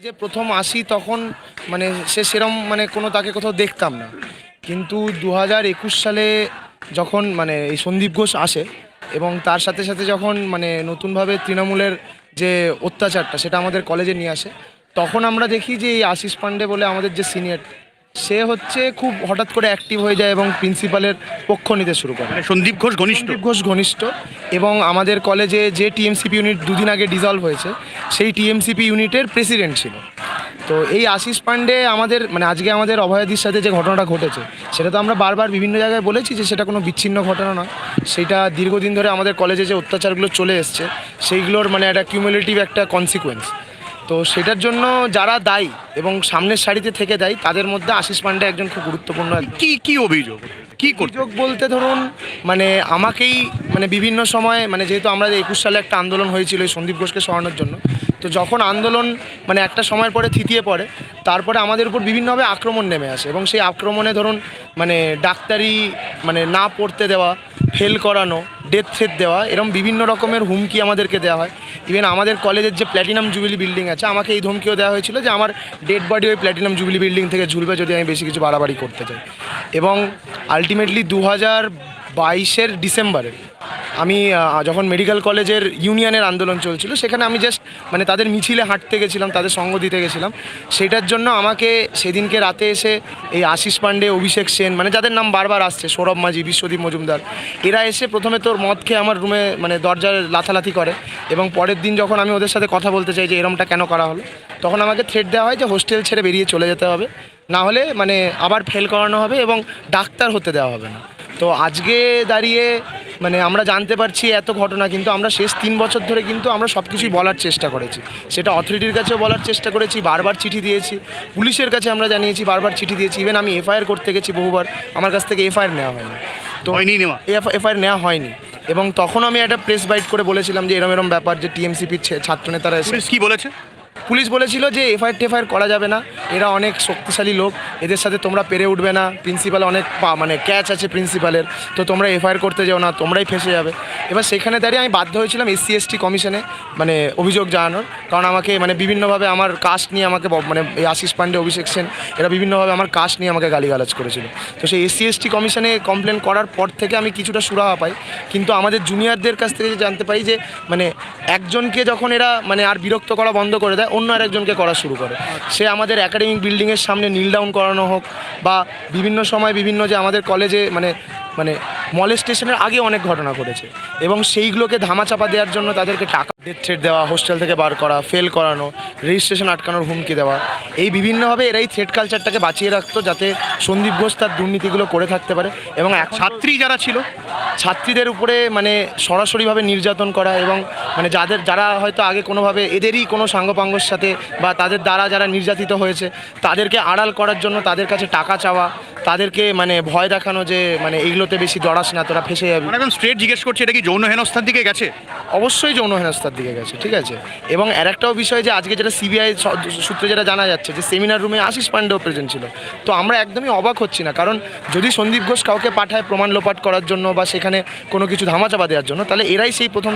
যে প্রথম আসি তখন মানে সে সেরম মানে কোনো তাকে কোথাও দেখতাম না। কিন্তু দু হাজার একুশ সালে যখন মানে এই সন্দীপ ঘোষ আসে এবং তার সাথে সাথে যখন মানে নতুনভাবে তৃণমূলের যে অত্যাচারটা সেটা আমাদের কলেজে নিয়ে আসে, তখন আমরা দেখি যে এই আশিস পাণ্ডে বলে আমাদের যে সিনিয়র সে হচ্ছে খুব হঠাৎ করে অ্যাক্টিভ হয়ে যায় এবং প্রিন্সিপালের পক্ষ নিতে শুরু করে। মানে সন্দীপ ঘোষ ঘনিষ্ঠ? সন্দীপ ঘোষ ঘনিষ্ঠ এবং আমাদের কলেজে যে টিএমসিপি ইউনিট দুদিন আগে ডিজলভ হয়েছে সেই টিএমসিপি ইউনিটের প্রেসিডেন্ট ছিল। তো এই আশিস পান্ডে আমাদের মানে আজকে আমাদের অভয়াদির সাথে যে ঘটনাটা ঘটেছে সেটা তো আমরা বারবার বিভিন্ন জায়গায় বলেছি যে সেটা কোনো বিচ্ছিন্ন ঘটনা নয়। সেটা দীর্ঘদিন ধরে আমাদের কলেজে যে অত্যাচারগুলো চলে এসছে সেইগুলোর মানে একটা কিউমুলেটিভ একটা কনসিকুয়েন্স তো সেটার জন্য যারা দায়ী এবং সামনের সারিতে থেকে দেয় তাদের মধ্যে আশিস পান্ডে একজন খুব গুরুত্বপূর্ণ। কি কি অভিযোগ কি অভিযোগ বলতে ধরুন মানে আমাকেই মানে বিভিন্ন সময় মানে যেহেতু আমরা একুশ সালে একটা আন্দোলন হয়েছিল সন্দীপ ঘোষকে সরানোর জন্য তো যখন আন্দোলন মানে একটা সময়ের পরে থিতিয়ে পড়ে, তারপরে আমাদের উপর বিভিন্নভাবে আক্রমণ নেমে আসে এবং সেই আক্রমণে ধরুন মানে ডাক্তারি মানে না পড়তে দেওয়া, ফেল করানো ডেথ থ্রেট দেওয়া এরকম বিভিন্ন রকমের হুমকি আমাদেরকে দেওয়া হয়। ইভেন আমাদের কলেজের যে প্ল্যাটিনাম জুবিলি বিল্ডিং আছে, আমাকে এই ধমকিও দেওয়া হয়েছিল যে আমার ডেড বডি ওই প্ল্যাটিনাম জুবিলি বিল্ডিং থেকে ঝুলবে যদি আমি বেশি কিছু বাড়াবাড়ি করতে চাই। এবং আলটিমেটলি দু হাজার বাইশের ডিসেম্বরে আমি যখন মেডিকেল কলেজের ইউনিয়নের আন্দোলন চলছিল, সেখানে আমি জাস্ট মানে তাদের মিছিলে হাঁটতে গেছিলাম, তাদের সঙ্গ দিতে গেছিলাম। সেটার জন্য আমাকে সেদিনকে রাতে এসে এই আশিস পান্ডে অভিষেক সেন মানে যাদের নাম বারবার আসছে, সৌরভ মাঝি, বিশ্বদীপ মজুমদার, এরা এসে প্রথমে তোর মদ খেয়ে আমার রুমে মানে দরজার লাথালাথি করে এবং পরের দিন যখন আমি ওদের সাথে কথা বলতে চাই যে এরমটা কেন করা হলো, তখন আমাকে থ্রেট দেওয়া হয় যে হোস্টেল ছেড়ে বেরিয়ে চলে যেতে হবে। না হলে মানে আবার ফেল করানো হবে এবং ডাক্তার হতে দেওয়া হবে না। তো আজকে দাঁড়িয়ে মানে আমরা জানতে পারছি এত ঘটনা কিন্তু আমরা শেষ তিন বছর ধরে কিন্তু আমরা সব কিছুই বলার চেষ্টা করেছি। সেটা অথরিটির কাছেও বলার চেষ্টা করেছি বারবার চিঠি দিয়েছি। পুলিশের কাছে আমরা জানিয়েছি বারবার চিঠি দিয়েছি। ইভেন আমি এফআইআর করতে গেছি বহুবার আমার কাছ থেকে এফআইআর নেওয়া হয়নি। তো হয়নি নেওয়া? এফআইআর নেওয়া হয়নি। এবং তখন আমি একটা প্রেস বাইট করে বলেছিলাম যে এরম এরম ব্যাপার যে টিএমসিপির ছাত্রনেতারা এসে কি বলেছে? পুলিশ বলেছিল যে এফআইআর টেফআইআর করা যাবে না। এরা অনেক শক্তিশালী লোক। এদের সাথে তোমরা পেরে উঠবে না। প্রিন্সিপাল অনেক পা- মানে ক্যাচ আছে প্রিন্সিপালের তো তোমরা এফআইআর করতে যাও না, তোমরাই ফেসে যাবে। এবার সেখানে দাঁড়িয়ে আমি বাধ্য হয়েছিলাম এসসি এসটি কমিশনে মানে অভিযোগ জানানোর। কারণ আমাকে মানে বিভিন্নভাবে আমার কাস্ট নিয়ে আমাকে মানে এই আশিস পান্ডে, অভিষেক সেন, এরা বিভিন্নভাবে আমার কাস্ট নিয়ে আমাকে গালিগালাজ করেছিল। তো সেই এসসি এসটি কমিশনে কমপ্লেন করার পর থেকে আমি কিছুটা সুরাহা পাই। কিন্তু আমাদের জুনিয়রদের কাছ থেকে জানতে পারি যে মানে একজনকে যখন এরা মানে আর বিরক্ত করা বন্ধ করে দেয় অন্য আরেকজনকে করা শুরু করে। সে আমাদের একাডেমিক বিল্ডিংয়ের সামনে নীল ডাউন করানো হোক বা বিভিন্ন সময় বিভিন্ন যে আমাদের কলেজে মানে মানে মলে স্টেশনের আগে অনেক ঘটনা ঘটেছে এবং সেইগুলোকে ধামাচাপা দেওয়ার জন্য তাদেরকে টাকা ডেথ থ্রেট দেওয়া হোস্টেল থেকে বার করা ফেল করানো রেজিস্ট্রেশন আটকানোর হুমকি দেওয়া এই বিভিন্নভাবে এরাই থ্রেড কালচারটাকে বাঁচিয়ে রাখতো যাতে সন্দীপ ঘোষ তার দুর্নীতিগুলো করে থাকতে পারে এবং এক ছাত্রী যারা ছিল ছাত্রীদের উপরে মানে সরাসরিভাবে নির্যাতন করা এবং মানে যাদের যারা হয়তো আগে কোনোভাবে এদেরই কোনো সাঙ্গপাঙ্গর সাথে বা তাদের দ্বারা যারা নির্যাতিত হয়েছে তাদেরকে আড়াল করার জন্য তাদের কাছে টাকা চাওয়া তাদেরকে মানে ভয় দেখানো যে মানে এইগুলোতে বেশি দড়াস না তোরা ফেসে যাবি। এখন স্ট্রেট জিজ্ঞেস করছে এটা কি যৌন হেনস্থার দিকে গেছে? অবশ্যই যৌন হেনস্থার দিকে গেছে ঠিক আছে। এবং আর একটাও বিষয় যে আজকে যেটা সিবিআই সূত্রে যেটা জানা যাচ্ছে যে সেমিনার রুমে আশিস পান্ডেও প্রেজেন্ট ছিল। তো আমরা একদমই অবাক হচ্ছি না, কারণ যদি সন্দীপ ঘোষ কাউকে পাঠায় প্রমাণ লোপাট করার জন্য বা সেখানে কোনো কিছু ধামাচাপা দেওয়ার জন্য, তাহলে এরাই সেই প্রথম